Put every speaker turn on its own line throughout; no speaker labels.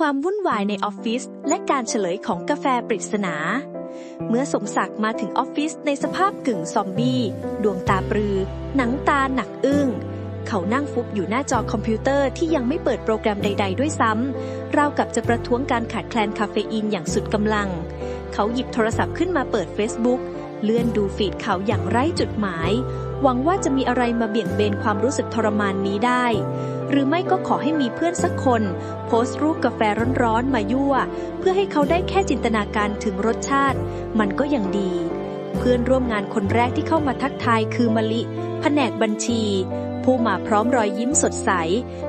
ความวุ่นวายในออฟฟิศและการเฉลยของกาแฟปริศนา เมื่อสมศักดิ์มาถึงออฟฟิศในสภาพกึ่งซอมบี้ ดวงตาปรือ หนังตาหนักอึ้ง เขานั่งฟุบอยู่หน้าจอคอมพิวเตอร์ที่ยังไม่เปิดโปรแกรมใด ๆ ด้วยซ้ำราวกับจะประท้วงการขาดแคลนคาเฟอีนอย่างสุดกำลัง เขาหยิบโทรศัพท์ขึ้นมาเปิด Facebook เลื่อนดูฟีดเขาอย่างไร้จุดหมาย หวังว่าจะมีอะไรมาเบี่ยงเบนความรู้สึกทรมานนี้ได้ หรือไม่ก็ขอให้มีเพื่อนสักคน โพสต์รูปกาแฟร้อนๆมายั่ว เพื่อให้เขาได้แค่จินตนาการถึงรสชาติ มันก็ยังดี เพื่อนร่วมงานคนแรกที่เข้ามาทักทายคือมะลิ แผนกบัญชี ผู้มาพร้อมรอยยิ้มสดใส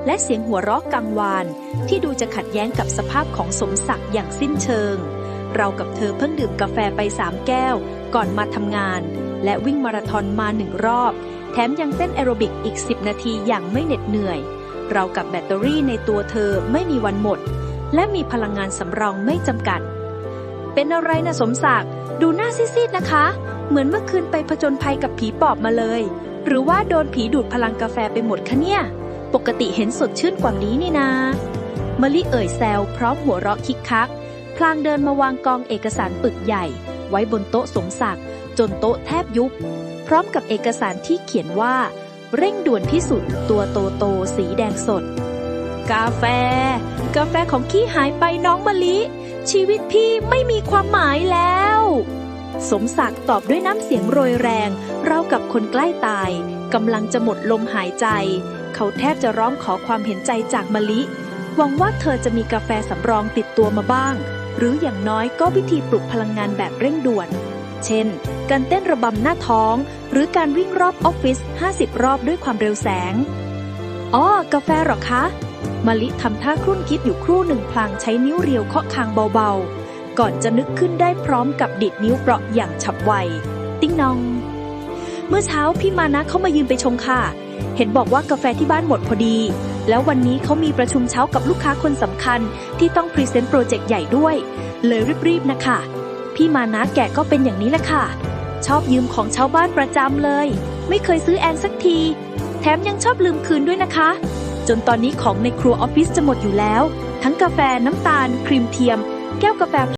และเสียงหัวเราะกังวาน ที่ดูจะขัดแย้งกับสภาพของสมศักดิ์อย่างสิ้นเชิง เรากับเธอเพิ่งดื่มกาแฟไปสามแก้ว ก่อนมาทำงาน และวิ่งมาราธอนมาหนึ่งรอบแถมยังเต้นแอโรบิกอีก 10 นาทีอย่างไม่เหน็ดเหนื่อย เรากับแบตเตอรี่ในตัวเธอไม่มีวันหมด และมีพลังงานสำรองไม่จำกัด เป็นอะไรนะสมศักดิ์ดูหน้าซีดๆนะคะ เหมือนเมื่อคืนไปผจญภัยกับผีปอบมาเลย หรือว่าโดนผีดูดพลังกาแฟไปหมดคะเนี่ย ปกติเห็นสดชื่นกว่านี้นี่นามะลิเอ่ยแซวพร้อมหัวเราะคิกคัก พลางเดินมาวางกองเอกสารปึกใหญ่ ไว้บนโต๊ะสมศักดิ์จนโต๊ะแทบยุบ พร้อมกับเอกสารที่เขียนว่า เร่งด่วนที่สุดตัวโตโตๆสีแดงสด กาแฟ กาแฟของขี้หายไปน้องมะลิ ชีวิตพี่ไม่มีความหมายแล้ว สมศักดิ์ตอบด้วยน้ำเสียงโรยแรงเรากับคนใกล้ตายกำลังจะหมดลมหายใจ เขาแทบจะร้องขอความเห็นใจจากมะลิ หวังว่าเธอจะมีกาแฟสำรองติดตัวมาบ้าง หรืออย่างน้อยก็วิธีปลุกพลังงานแบบเร่งด่วน เช่น การเต้นระบำหน้าท้อง หรือการวิ่งรอบออฟฟิศ 50 รอบด้วยความเร็วแสง อ๋อ กาแฟหรอคะ มะลิทำท่าครุ่นคิดอยู่ครู่หนึ่งพลางใช้นิ้วเรียวเคาะคางเบาๆ ก่อนจะนึกขึ้นได้พร้อมกับดิดนิ้วเปราะอย่างฉับไว ติ้งนอง เมื่อเช้าพี่มานะเขามายืนไปชงค่ะ เห็นบอกว่ากาแฟที่บ้านหมดพอดี แล้ววันนี้เขามีประชุมเช้ากับลูกค้าคนสำคัญ ที่ต้องพรีเซนต์โปรเจกต์ใหญ่ด้วย เลยรีบๆนะคะ พี่มานะแกก็เป็นอย่างนี้แหละค่ะ ชอบยืมของชาวบ้านประจำเลย ไม่เคยซื้อแอนสักที แถมยังชอบลืมคืนด้วยนะคะ จนตอนนี้ของในครัวออฟฟิศจะหมดอยู่แล้ว ทั้งกาแฟน้ำตาล ครีมเทียม แก้วกาแฟ